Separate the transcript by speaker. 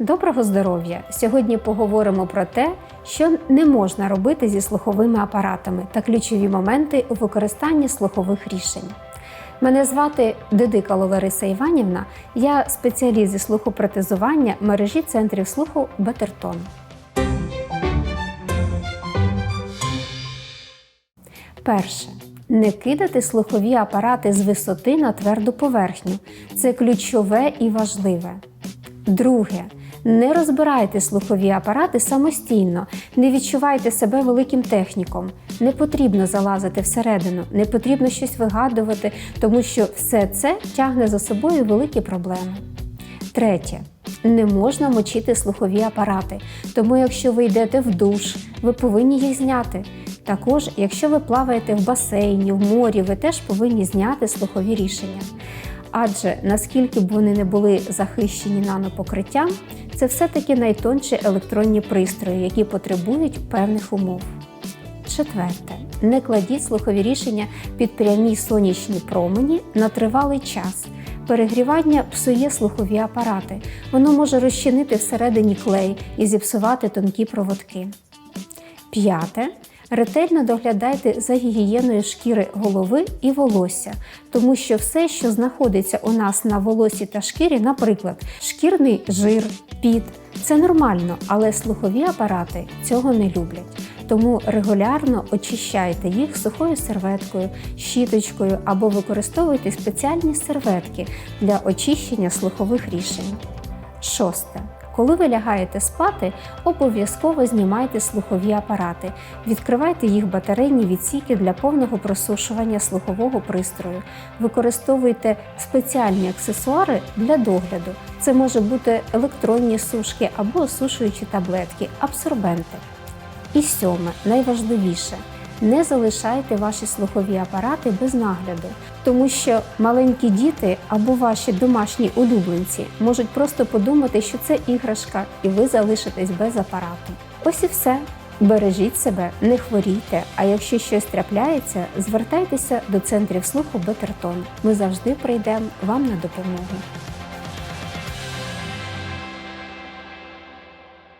Speaker 1: Доброго здоров'я! Сьогодні поговоримо про те, що не можна робити зі слуховими апаратами та ключові моменти у використанні слухових рішень. Мене звати Дидикало Лариса Іванівна, я спеціаліст зі слухопротезування мережі центрів слуху Бетертон. Перше. Не кидати слухові апарати з висоти на тверду поверхню. Це ключове і важливе. Друге. Не розбирайте слухові апарати самостійно, не відчувайте себе великим техніком. Не потрібно залазити всередину, не потрібно щось вигадувати, тому що все це тягне за собою великі проблеми. Третє. Не можна мочити слухові апарати, тому якщо ви йдете в душ, ви повинні їх зняти. Також, якщо ви плаваєте в басейні, в морі, ви теж повинні зняти слухові рішення. Адже наскільки б вони не були захищені нанопокриттям, це все-таки найтонші електронні пристрої, які потребують певних умов. Четверте. Не кладіть слухові рішення під прямі сонячні промені на тривалий час. Перегрівання псує слухові апарати. Воно може розчинити всередині клей і зіпсувати тонкі проводки. П'яте. Ретельно доглядайте за гігієною шкіри голови і волосся, тому що все, що знаходиться у нас на волосі та шкірі, наприклад, шкірний жир, піт, це нормально, але слухові апарати цього не люблять. Тому регулярно очищайте їх сухою серветкою, щіточкою або використовуйте спеціальні серветки для очищення слухових рішень. Шосте. Коли ви лягаєте спати, обов'язково знімайте слухові апарати, відкривайте їх батарейні відсіки для повного просушування слухового пристрою. Використовуйте спеціальні аксесуари для догляду. Це може бути електронні сушки або осушуючі таблетки, абсорбенти. І сьоме, найважливіше. Не залишайте ваші слухові апарати без нагляду, тому що маленькі діти або ваші домашні улюбленці можуть просто подумати, що це іграшка, і ви залишитесь без апарату. Ось і все. Бережіть себе, не хворійте. А якщо щось трапляється, звертайтеся до центрів слуху Бетертон. Ми завжди прийдемо вам на допомогу.